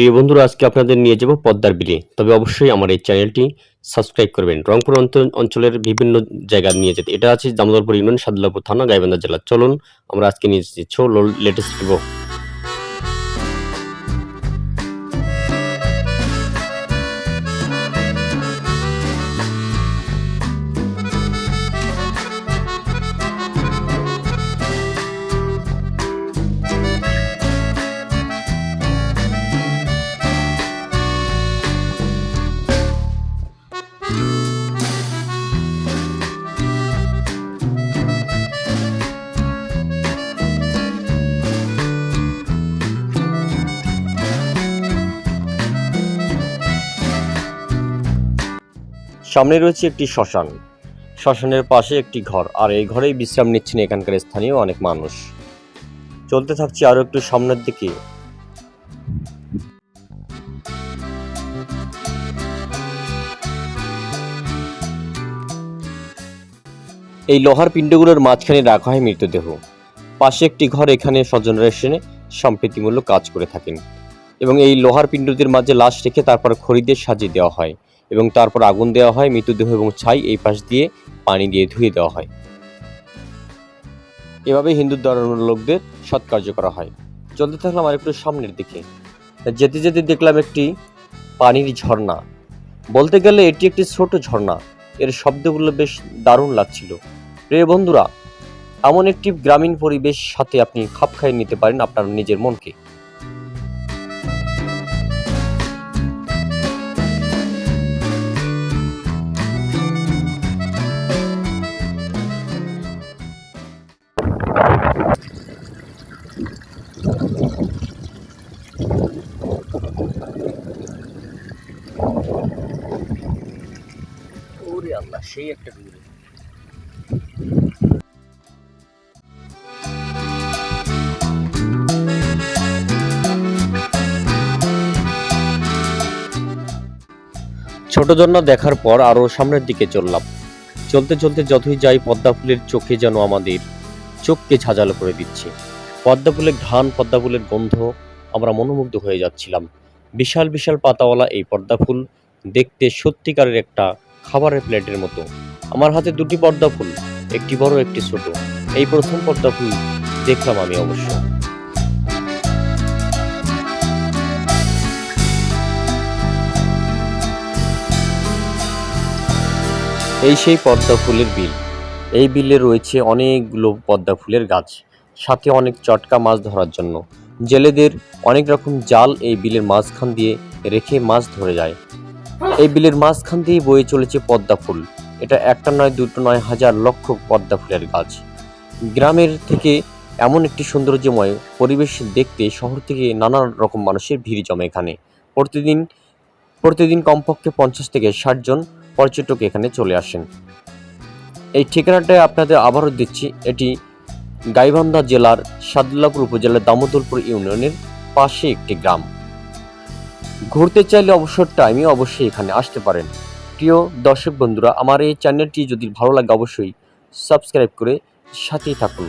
প্রিয় বন্ধুরা, আজকে আপনাদের নিয়ে যাব পদ্মার বিলে। তবে অবশ্যই আমার এই চ্যানেলটি সাবস্ক্রাইব করবেন। রংপুর অঞ্চল- অঞ্চলের বিভিন্ন জায়গা নিয়ে যেতে। এটা আছে দামোদরপুর ইউনিয়ন সাদলাপুর থানা, গাইবান্ধা জেলা। চলুন, আমরা আজকে নিয়ে এসেছি। ছো লেটেস্ট সামনে রয়েছে একটি শ্মশান। শ্মশানের পাশে একটি ঘর, আর এই ঘরেই বিশ্রাম নিচ্ছেন এখানকার স্থানীয় অনেক মানুষ। চলতে থাকছি আরও একটু সামনের দিকে। এই লোহার পিণ্ডগুলোর মাঝখানে রাখা হয় মৃতদেহ। পাশে একটি ঘর, এখানে স্বজনরা এসে সম্প্রীতিমূলক কাজ করে থাকেন। এবং এই লোহার পিণ্ডদের মাঝে লাশ রেখে তারপর খড়ি দিয়ে সাজিয়ে দেওয়া হয়। এবং তারপর আগুন দেওয়া হয়, মৃতদেহ এবং ছাই এই পাশ দিয়ে পানি দিয়ে ধুয়ে দেওয়া হয়। এভাবে হিন্দু ধর্মের লোকদের সৎকার্য করা হয়। চলতে থাকলাম আর একটু সামনের দিকে। যেতে যেতে দেখলাম একটি পানির ঝর্ণা। বলতে গেলে এটি একটি ছোট ঝর্ণা। এর শব্দগুলো বেশ দারুণ লাগছিল। প্রিয় বন্ধুরা, এমন একটি গ্রামীণ পরিবেশ সাথে আপনি খাপ খাইয়ে নিতে পারেন আপনার নিজের মনকে। সেই একটা ভিড় ছোট ঝর্ণা দেখার পর আরও সামনের দিকে চললাম। চলতে চলতে যতই যাই, পদ্মা ফুলের চোখে যেন আমাদের চোখকে ঝাঁঝালো করে দিচ্ছে। পদ্মা ফুলের ঘ্রাণ, পদ্মা ফুলের গন্ধ, আমরা মনোমুগ্ধ হয়ে যাচ্ছিলাম। বিশাল বিশাল পাতাওয়ালা এই পদ্মা ফুল দেখতে সত্যিকারের একটা খাবারের প্লেটের মতো। আমার হাতে দুটি পদ্মা ফুল, একটি বড়, একটি ছোট। এই প্রথম পদ্মা ফুল দেখলাম আমি অবশ্য। এই সেই পদ্মা ফুলের বিল। এই বিলে রয়েছে অনেকগুলো পদ্মা ফুলের গাছ, সাথে অনেক চটকা মাছ ধরার জন্য। জেলেদের অনেক রকম জাল এই বিলের মাঝখান দিয়ে রেখে মাছ ধরে যায়। এই বিলের মাঝখান দিয়ে বয়ে চলেছে পদ্মা ফুল। এটা একটা নয়, দুটো নয়, হাজার লক্ষ পদ্মা ফুলের গাছ। গ্রামের থেকে এমন একটি সৌন্দর্যময় পরিবেশ দেখতে শহর থেকে নানা রকম মানুষের ভিড় জমে এখানে। প্রতিদিন প্রতিদিন কমপক্ষে পঞ্চাশ থেকে ষাট জন পর্যটক এখানে চলে আসেন। এই ঠিকানাটা আপনাদের আবারও দিচ্ছি। এটি গাইবান্ধা জেলার সাদুল্লাপুর উপজেলার দামোদরপুর ইউনিয়নের পাশে একটি গ্রাম। ঘুরতে চাইলে অবসর টাইমে অবশ্যই এখানে আসতে পারেন। প্রিয় দর্শক বন্ধুরা, আমার এই চ্যানেলটি যদি ভালো লাগে অবশ্যই সাবস্ক্রাইব করে সাথেই থাকুন।